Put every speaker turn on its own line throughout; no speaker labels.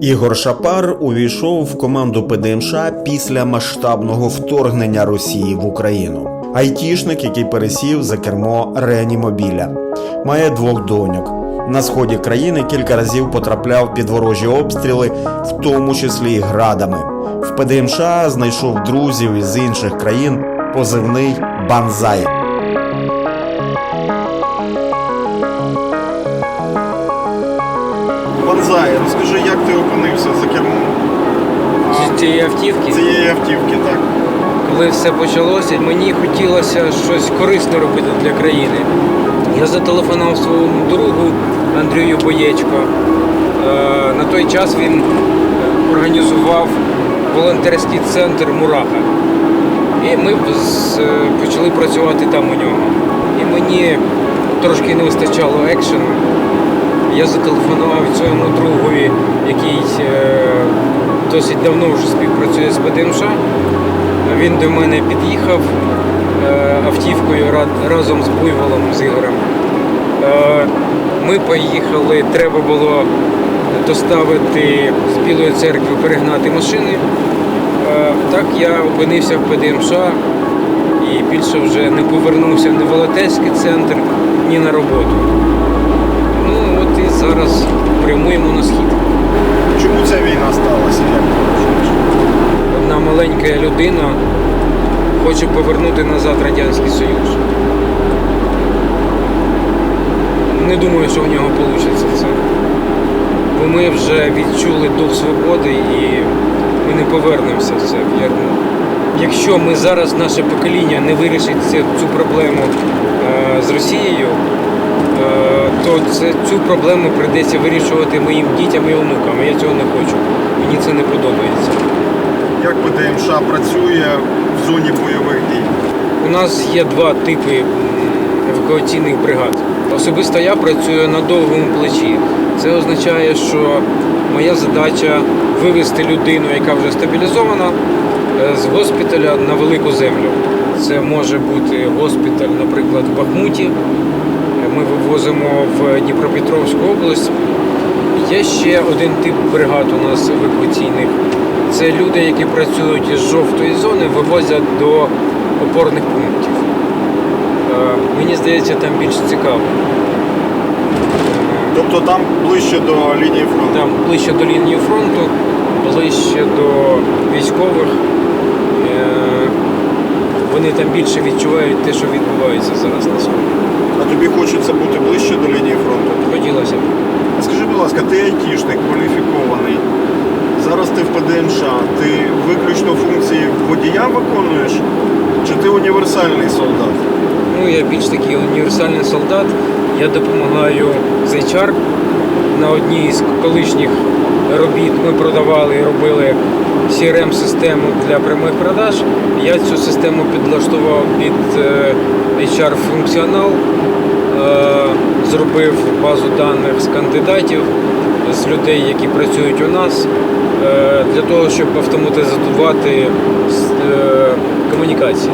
Ігор Шапар увійшов в команду ПДМШ після масштабного вторгнення Росії в Україну. Айтішник, який пересів за кермо реанімобіля, має двох доньок. На сході країни кілька разів потрапляв під ворожі обстріли, в тому числі й градами. В ПДМШ знайшов друзів із інших країн позивний Банзай.
Банзай, розкажи, як ти опинився за кермом
цієї автівки.
цієї автівки, так?
Коли все почалося, мені хотілося щось корисне робити для країни. Я зателефонував своєму другу Андрію Боєчко. Е, На той час він е, організував волонтерський центр Мураха. І ми е, почали працювати там у нього. І мені трошки не вистачало екшену. Я зателефонував своєму другові, який е, досить давно вже співпрацює з ПДМШ. Він до мене під'їхав е, автівкою ра- разом з Буйволом, з Ігорем. Е, Ми поїхали, треба було доставити з Білої церкви, перегнати машини. Так я опинився в ПДМШ і більше вже не повернувся ні в волонтерський центр, ні на роботу. Зараз прямуємо на схід.
Чому ця війна сталася? Як?
Одна маленька людина хоче повернути назад Радянський Союз. Не думаю, що в нього вийде це. Бо ми вже відчули дух свободи і ми не повернемося в це в ярмо. Якщо ми зараз, наше покоління, не вирішить цю, проблему е, з Росією, то це, цю проблему прийдеться вирішувати моїм дітям і онукам. Я цього не хочу. Мені це не подобається.
Як ПДМШ працює в зоні бойових дій?
У нас є два типи евакуаційних бригад. Особисто я працюю на довгому плечі. Це означає, що моя задача вивести людину, яка вже стабілізована, е, з госпіталя на велику землю. Це може бути госпіталь, наприклад, в Бахмуті. Ми вивозимо в Дніпропетровську область. Є ще один тип бригад у нас евакуаційних. Це люди, які працюють із жовтої зони, вивозять до опорних пунктів. Е, Мені здається, там більш цікаво.
Тобто там ближче до лінії фронту.
Там ближче до лінії фронту, ближче до військових. Вони там більше відчувають те, що відбувається зараз на сході.
А тобі хочеться бути ближче до лінії фронту?
Хотілося б.
А Скажи, будь ласка, ти айтішник, кваліфікований. Зараз ти в ПДМШ. Ти виключно функції водія виконуєш? Чи ти універсальний солдат?
Більш такий універсальний солдат. Я допомагаю з HR. На одній з колишніх робіт ми продавали і робили CRM-систему для прямих продаж. Я цю систему підлаштував під е, HR-функціонал, е, зробив базу даних з кандидатів, з людей, які працюють у нас, е, для того, щоб автоматизувати комунікації.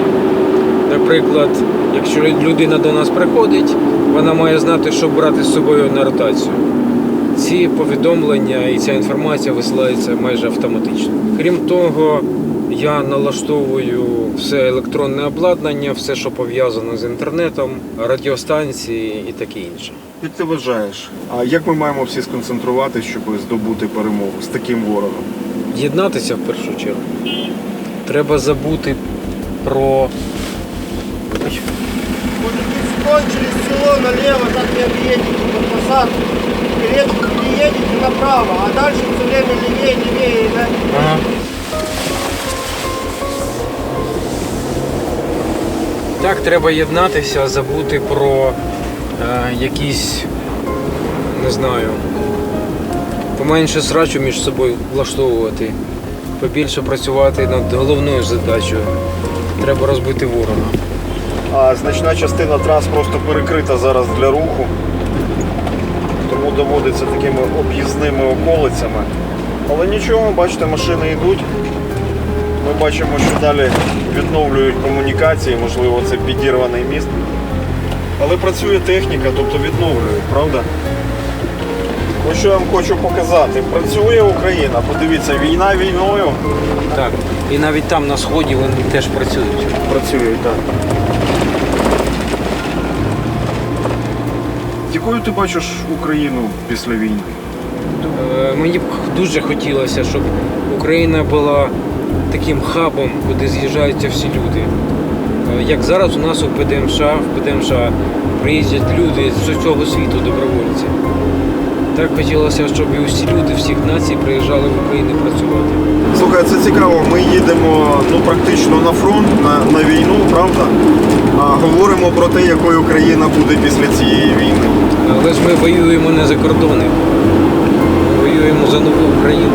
Наприклад, якщо людина до нас приходить, вона має знати, що брати з собою на ротацію. Ці повідомлення і ця інформація висилається майже автоматично. Крім того, я налаштовую все електронне обладнання, все, що пов'язано з інтернетом, радіостанції і таке інше.
Як ти вважаєш? А як ми маємо всі сконцентруватися, щоб здобути перемогу з таким ворогом?
Єднатися в першу чергу. Треба забути про
Вот здесь кончились село налево, так не объедете на посадку. Вперед переедете направо, а дальше все время левее, левее. Да?
Ага. Так, треба єднатися, забути про е, якісь, не знаю, поменше срачу між собою влаштовувати, побільше працювати над головною задачею. Треба розбити ворога.
А значна частина трас просто перекрита зараз для руху. Тому доводиться такими об'їзними околицями. Але нічого, бачите, машини йдуть. Ми бачимо, що далі відновлюють комунікації, можливо, це підірваний міст. Але працює техніка, тобто відновлюють, правда? ось що я вам хочу показати. Працює Україна. Подивіться, війна війною.
Так. І навіть там на сході вони теж працюють.
Працюють, так. Якою ти бачиш Україну після війни?
Е, Мені б дуже хотілося, щоб Україна була таким хабом, куди з'їжджаються всі люди. Е, Як зараз у нас у ПДМШ, в ПДМШ приїздять люди з усього світу, добровольці. Так хотілося, щоб і усі люди всіх націй приїжджали в Україну працювати.
Слухай, це цікаво. Ми їдемо ну, практично на фронт, на, на війну, правда? А говоримо про те, якою Україна буде після цієї війни.
Ми воюємо не за кордони. Воюємо за нову Україну.